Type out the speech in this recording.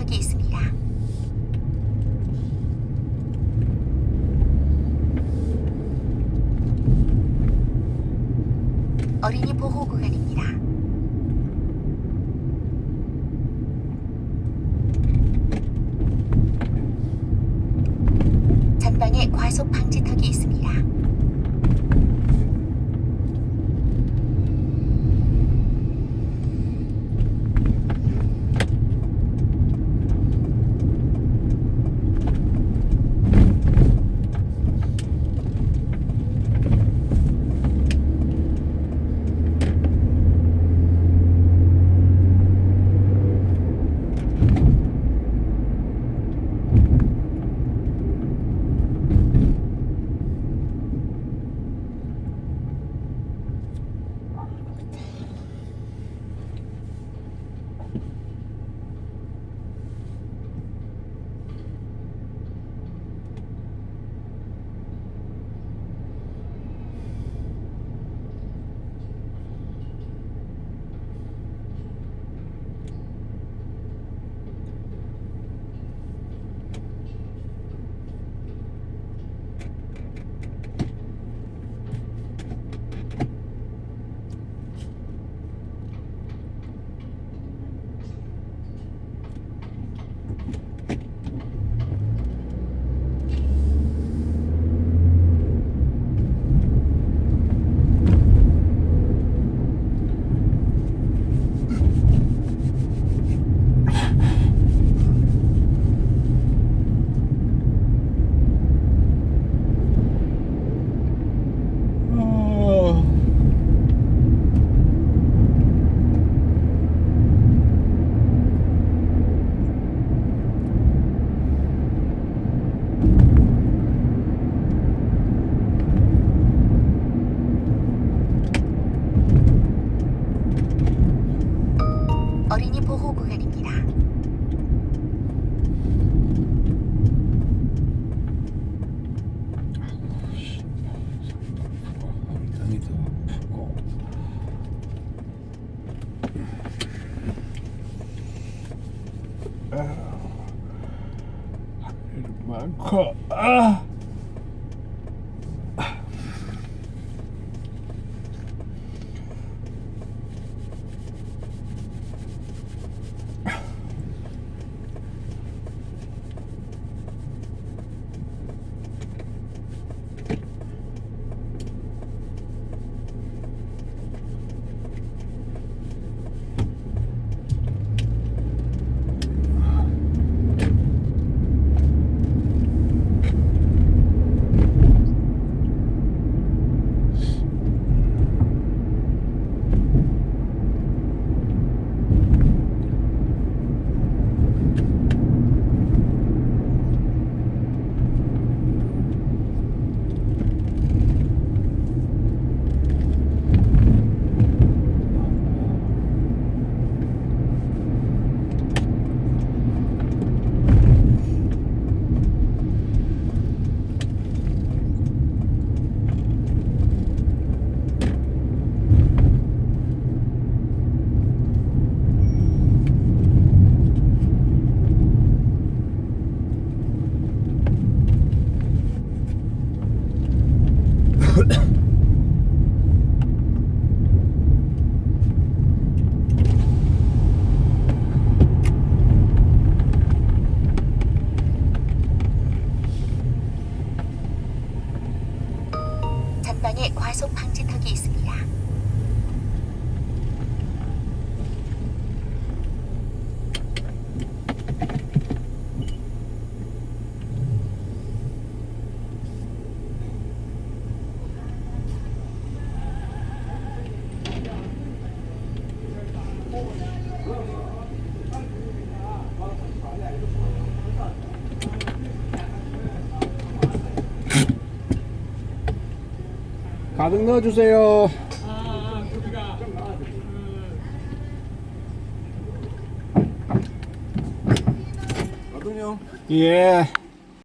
적이 있습니다. 어린이 보호 Mann, komm. Ah. 전방에 과속 방지턱이 있습니다. 가득 넣어주세요. 아동형 예.